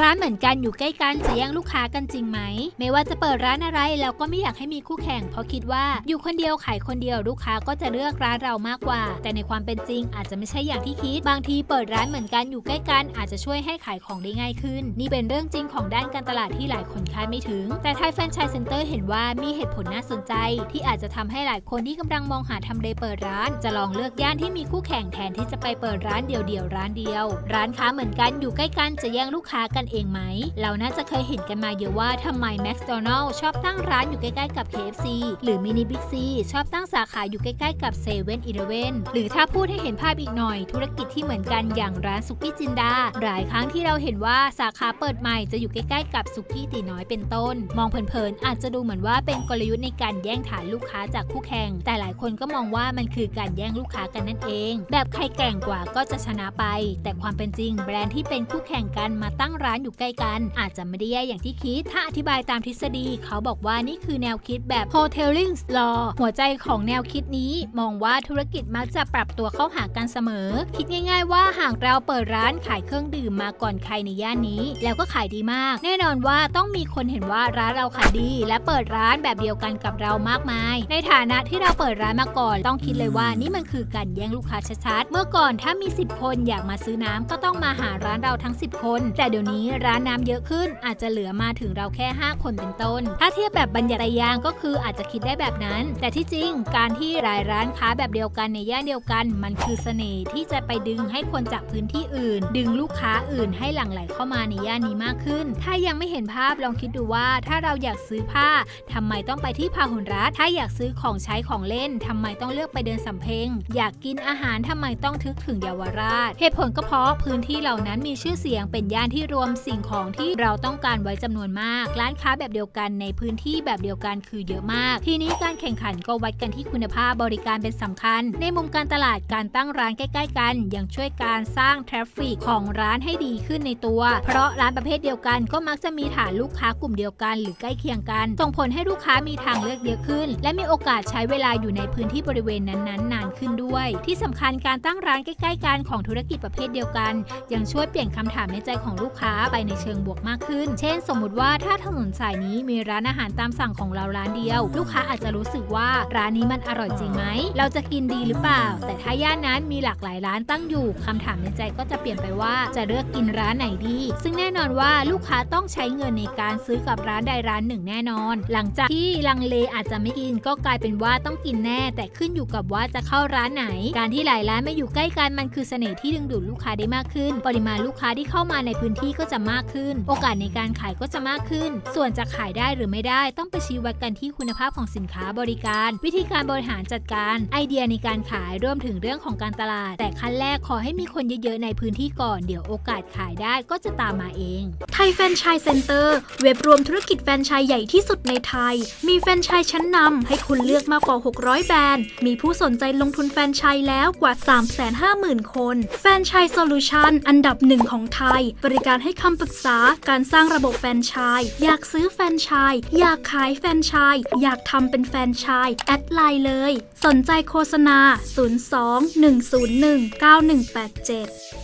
ร้านเหมือนกันอยู่ใกล้กันจะแย่งลูกค้ากันจริงไหม ไม่ว่าจะเปิดร้านอะไรเราก็ไม่อยากให้มีคู่แข่ง เพราะคิดว่าอยู่คนเดียวขายคนเดียวลูกค้าก็จะเลือกร้านเรามากกว่า แต่ในความเป็นจริงอาจจะไม่ใช่อย่างที่คิด บางทีเปิดร้านเหมือนกันอยู่ใกล้กันอาจจะช่วยให้ขายของได้ง่ายขึ้น นี่เป็นเรื่องจริงของด้านการตลาดที่หลายคนคาดไม่ถึง แต่ไทยแฟรนไชส์เซ็นเตอร์เห็นว่ามีเหตุผลน่าสนใจ ที่อาจจะทำให้หลายคนที่กำลังมองหาทำเลเปิดร้าน จะลองเลือกย่านที่มีคู่แข่งแทนที่จะไปเปิดร้านเดียวๆร้านเดียว ร้านค้าเหมือนกันอยู่ใกล้กันจะแย่งลูกค้ากันเองไหม เราน่าจะเคยเห็นกันมาเยอะว่าทำไม McDonald ชอบตั้งร้านอยู่ใกล้ๆกับ KFC หรือ Mini Big C ชอบตั้งสาขาอยู่ใกล้ๆกับ7 e เ e ่ e อหรือถ้าพูดให้เห็นภาพอีกหน่อย ธุรกิจที่เหมือนกันอย่างร้านสุกี้จินดา หลายครั้งที่เราเห็นว่าสาขาเปิดใหม่จะอยู่ใกล้ๆกับสุกี้ตีน้อยเป็นต้น มองเผินๆอาจจะดูเหมือนว่าเป็นกลยุทธ์ในการแย่งฐานลูกค้าจากคู่แข่ง แต่หลายคนก็มองว่ามันคือการแย่งลูกค้ากันนั่นเอง แบบใครแกร่งกว่าก็จะชนะไป แต่ความเป็นจริง แบรนด์ที่เป็นคู่แข่งกันมาตั้งร้านอยู่ใกล้กัน อาจจะไม่ได้แย่อย่างที่คิด ถ้าอธิบายตามทฤษฎี เขาบอกว่านี่คือแนวคิดแบบ hoteling law หัวใจของแนวคิดนี้ มองว่าธุรกิจมักจะปรับตัวเข้าหากันเสมอ คิดง่าย ๆ ว่าหากเราเปิดร้านขายเครื่องดื่มมาก่อนใครในย่านนี้ แล้วก็ขายดีมาก แน่นอนว่าต้องมีคนเห็นว่าร้านเราขายดี และเปิดร้านแบบเดียวกันกับเรามากมาย ในฐานะที่เราเปิดร้านมาก่อน ต้องคิดเลยว่านี่มันคือการแย่งลูกค้าชัดๆ เมื่อก่อนถ้ามี 10 คนอยากมาซื้อน้ำก็ต้องมาหาร้านเราทั้ง 10 คน แต่เดี๋ยวนี้ร้านน้ำเยอะขึ้นอาจจะเหลือมาถึงเราแค่ 5 คนเป็นต้น ถ้าเทียบแบบบรรยัตยางก็คืออาจจะคิดได้แบบนั้น แต่ที่จริงการที่รายร้านค้าแบบเดียวกันในย่านเดียวกัน มันคือเสน่ห์ที่จะไปดึงให้คนจากพื้นที่อื่น ดึงลูกค้าอื่นให้หลั่งไหลเข้ามาในย่านนี้มากขึ้น ถ้ายังไม่เห็นภาพลองคิดดูว่าถ้าเราอยากซื้อผ้าทำไมต้องไปที่พาหุนรัฐถ้าอยากซื้อของใช้ของเล่นทำไมต้องเลือกไปเดินสำเพ็งอยากกินอาหารทำไมต้องทึกถึงเยาวราชเหตุผลก็เพราะพื้นที่เหล่านั้นมีชื่อเสียงเป็นย่านที่รวมสิ่งของที่เราต้องการไว้จำนวนมาก ร้านค้าแบบเดียวกันในพื้นที่แบบเดียวกันคือเยอะมาก ทีนี้การแข่งขันก็วัดกันที่คุณภาพบริการเป็นสำคัญ ในมุมการตลาดการตั้งร้านใกล้ ๆ กันยังช่วยการสร้างทราฟฟิกของร้านให้ดีขึ้นในตัว เพราะร้านประเภทเดียวกันก็มักจะมีฐานลูกค้ากลุ่มเดียวกันหรือใกล้เคียงกัน ส่งผลให้ลูกค้ามีทางเลือกเยอะขึ้น และมีโอกาสใช้เวลาอยู่ในพื้นที่บริเวณนั้นๆนานขึ้นด้วย ที่สำคัญการตั้งร้านใกล้ ๆ กันของธุรกิจประเภทเดียวกัน ยังช่วยเปลี่ยนคำถามในใจของลูกค้าไปในเชิงบวกมากขึ้น เช่น สมมติว่าถ้าถนนสายนี้มีร้านอาหารตามสั่งของเราร้านเดียว ลูกค้าอาจจะรู้สึกว่าร้านนี้มันอร่อยจริงไหม เราจะกินดีหรือเปล่า แต่ถ้าย่านนั้นมีหลากหลายร้านตั้งอยู่คำถามในใจก็จะเปลี่ยนไปว่าจะเลือกกินร้านไหนดี ซึ่งแน่นอนว่าลูกค้าต้องใช้เงินในการซื้อกับร้านใดร้านหนึ่งแน่นอน หลังจากที่ลังเลอาจจะไม่กินก็กลายเป็นว่าต้องกินแน่ แต่ขึ้นอยู่กับว่าจะเข้าร้านไหน การที่หลายร้านมาอยู่ใกล้กันมันคือเสน่ห์ที่ดึงดูดลูกค้าได้มากขึ้น ปริมาณลูกค้าที่เข้ามาในพื้นที่ก็จะมากขึ้น โอกาสในการขายก็จะมากขึ้น ส่วนจะขายได้หรือไม่ได้ต้องไปชี้วัดกันที่คุณภาพของสินค้าบริการ วิธีการบริหารจัดการไอเดียในการขายรวมถึงเรื่องของการตลาด แต่ขั้นแรกขอให้มีคนเยอะ ๆ ในพื้นที่ก่อนเดี๋ยวโอกาสขายได้ก็จะตามมาเองไทยแฟนชส์เซ็นเตอร์เว็บรวมธุรกิจแฟนชส์ใหญ่ที่สุดในไทย มีแฟนชส์ชั้นนำให้คุณเลือกมากกว่า 600 แบรนด์ มีผู้สนใจลงทุนแฟนชส์แล้วกว่า 350,000 คน แฟนชส์โซลูชันอันดับหนึ่งของไทย บริการให้คำปรึกษาการสร้างระบบแฟนชาย อยากซื้อแฟนชาย อยากขายแฟนชาย อยากทำเป็นแฟนชาย แอดไลน์เลย สนใจโฆษณา 02 101 9187